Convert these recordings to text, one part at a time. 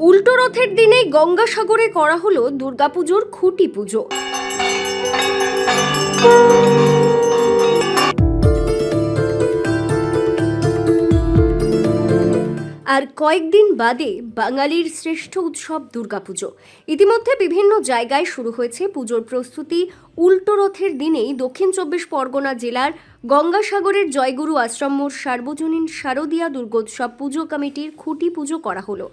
উল্টো রথের দিনেই গঙ্গাসাগরে করা হলো দুর্গাপুজোর খুঁটি পুজো। আর কয়েকদিন বাদে বাঙালির শ্রেষ্ঠ উৎসব দুর্গাপুজো। ইতিমধ্যে বিভিন্ন জায়গায় শুরু হয়েছে পুজোর প্রস্তুতি। উল্টো রথের দিনেই দক্ষিণ চব্বিশ পরগনা জেলার গঙ্গাসাগরের জয়গুরু আশ্রম মোড় সার্বজনীন শারদীয়া দুর্গোৎসব পুজো কমিটির খুঁটি পুজো করা হলো।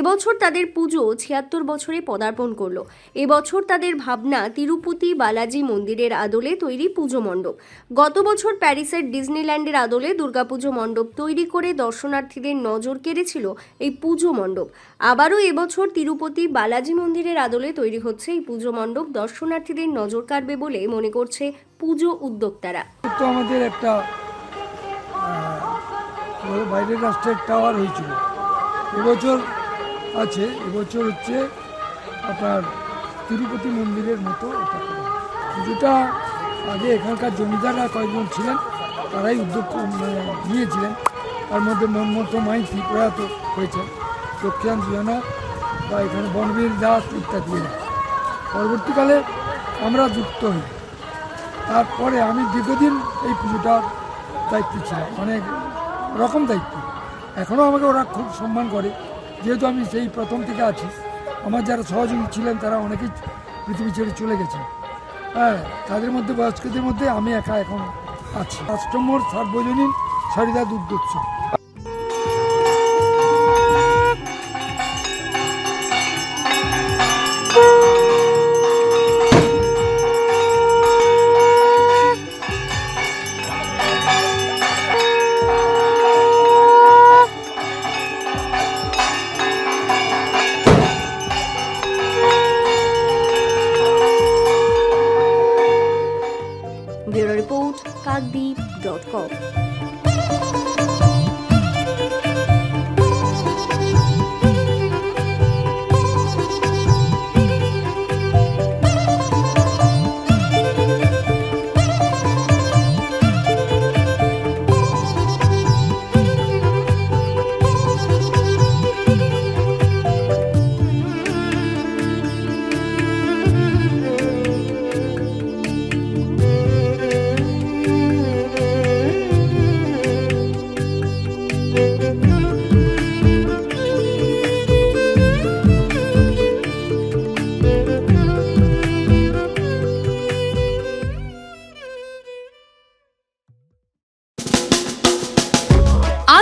এবছর তাদের পুজো ছিয়াত্তর বছরে পদার্পণ করল। এবছর তাদের ভাবনা তিরুপতি বালাজি মন্দিরের আদলে তৈরি পুজো মণ্ডপ। গত বছর প্যারিসের ডিজনিল্যান্ডের আদলে দুর্গাপুজো মণ্ডপ তৈরি করে দর্শনার্থীদের নজর কেড়েছিল এই পুজো মণ্ডপ। আবারও এবছর তিরুপতি বালাজি মন্দিরের আদলে তৈরি হচ্ছে এই পুজো মণ্ডপ। দর্শনার্থীদের নজর কাড়বে বলে মনে করছে পুজো উদ্যোক্তারা। আমাদের একটা বাইরের রাষ্ট্রের টাওয়ার হয়েছিল। এবছর আছে এবছর হচ্ছে আপনার তিরুপতি মন্দিরের মতো পুজোটা আগে এখানকার জমিদাররা কয়েকজন ছিলেন তারাই উদ্যোগ মানে, নিয়েছিলেন। তার মধ্যে মনমত মাইতি প্রয়াত হয়েছেন। লক্ষ্মীয়ান জিয়ানা বা এখানে বনবীর দাস ইত্যাদি পরবর্তীকালে আমরা যুক্ত হই। তারপরে আমি দীর্ঘদিন এই পুজোটার দায়িত্ব ছিলাম অনেক রকম দায়িত্ব। এখনও আমাকে ওরা খুব সম্মান করে। যেহেতু আমি সেই প্রথম থেকে আছি, আমার যারা সহযোগী ছিলেন তারা অনেকেই পৃথিবী ছেড়ে চলে গেছে হ্যাঁ তাদের মধ্যে, বয়স্কদের মধ্যে আমি একা এখন আছি। কাস্টমার সার্বজনীন সারিদা Durgotsav report Kakdwip dot com